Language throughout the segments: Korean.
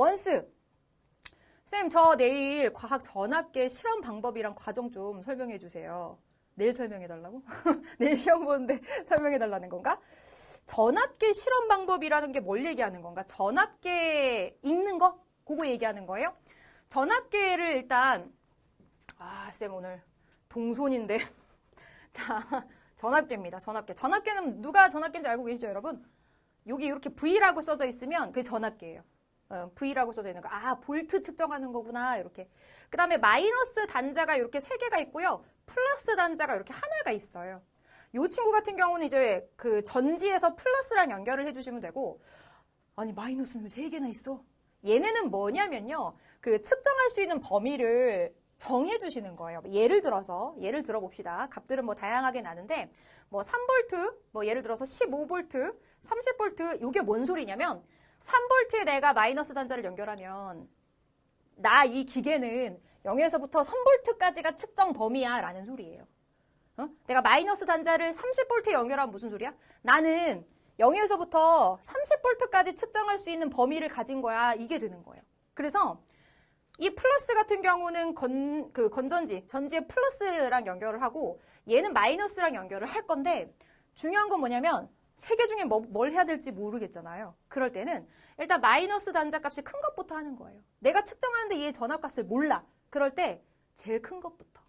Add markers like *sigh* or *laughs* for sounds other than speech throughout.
원스. 쌤, 저 내일 과학 전압계 실험 방법이랑 과정 좀 설명해 주세요. 내일 설명해 달라고? *laughs* 내일 시험 보는데 *laughs* 설명해 달라는 건가? 전압계 실험 방법이라는 게 뭘 얘기하는 건가? 전압계 읽는 거? 그거 얘기하는 거예요? 전압계를 일단 아, 쌤 오늘 동손인데. *laughs* 자, 전압계입니다. 전압계. 전압계는 누가 전압계인지 알고 계시죠, 여러분? 여기 이렇게 V라고 써져 있으면 그게 전압계예요. 어, V라고 써져 있는 거. 아, 볼트 측정하는 거구나. 이렇게. 그 다음에 마이너스 단자가 이렇게 세 개가 있고요. 플러스 단자가 이렇게 하나가 있어요. 요 친구 같은 경우는 이제 그 전지에서 플러스랑 연결을 해주시면 되고, 아니, 마이너스는 왜 세 개나 있어? 얘네는 뭐냐면요. 그 측정할 수 있는 범위를 정해주시는 거예요. 예를 들어서, 예를 들어봅시다. 값들은 뭐 다양하게 나는데, 뭐 3볼트, 뭐 예를 들어서 15볼트, 30볼트, 이게 뭔 소리냐면, 3볼트에 내가 마이너스 단자를 연결하면, 나 이 기계는 0에서부터 3볼트까지가 측정 범위야. 라는 소리예요. 어? 내가 마이너스 단자를 30볼트에 연결하면 무슨 소리야? 나는 0에서부터 30볼트까지 측정할 수 있는 범위를 가진 거야. 이게 되는 거예요. 그래서 이 플러스 같은 경우는 건, 그 건전지, 전지의 플러스랑 연결을 하고 얘는 마이너스랑 연결을 할 건데 중요한 건 뭐냐면 세 개 중에 뭐, 뭘 해야 될지 모르겠잖아요. 그럴 때는 일단 마이너스 단자 값이 큰 것부터 하는 거예요. 내가 측정하는데 얘 전압값을 몰라. 그럴 때 제일 큰 것부터.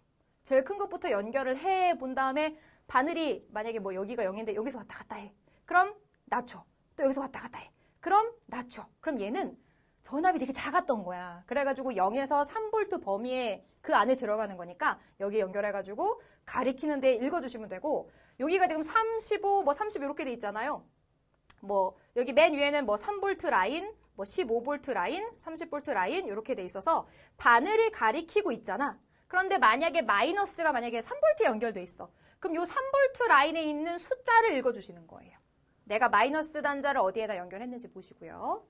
제일 큰 것부터 연결을 해 본 다음에 바늘이 만약에 뭐 여기가 0인데 여기서 왔다 갔다 해. 그럼 낮춰. 또 여기서 왔다 갔다 해. 그럼 낮춰. 그럼 얘는 전압이 되게 작았던 거야. 그래가지고 0에서 3볼트 범위에 그 안에 들어가는 거니까 여기 연결해가지고 가리키는데 읽어주시면 되고 여기가 지금 3, 15, 뭐 30 이렇게 돼 있잖아요. 뭐 여기 맨 위에는 뭐 3볼트 라인, 뭐 15볼트 라인, 30볼트 라인 이렇게 돼 있어서 바늘이 가리키고 있잖아. 그런데 만약에 마이너스가 만약에 3볼트에 연결돼 있어. 그럼 요 3볼트 라인에 있는 숫자를 읽어주시는 거예요. 내가 마이너스 단자를 어디에다 연결했는지 보시고요.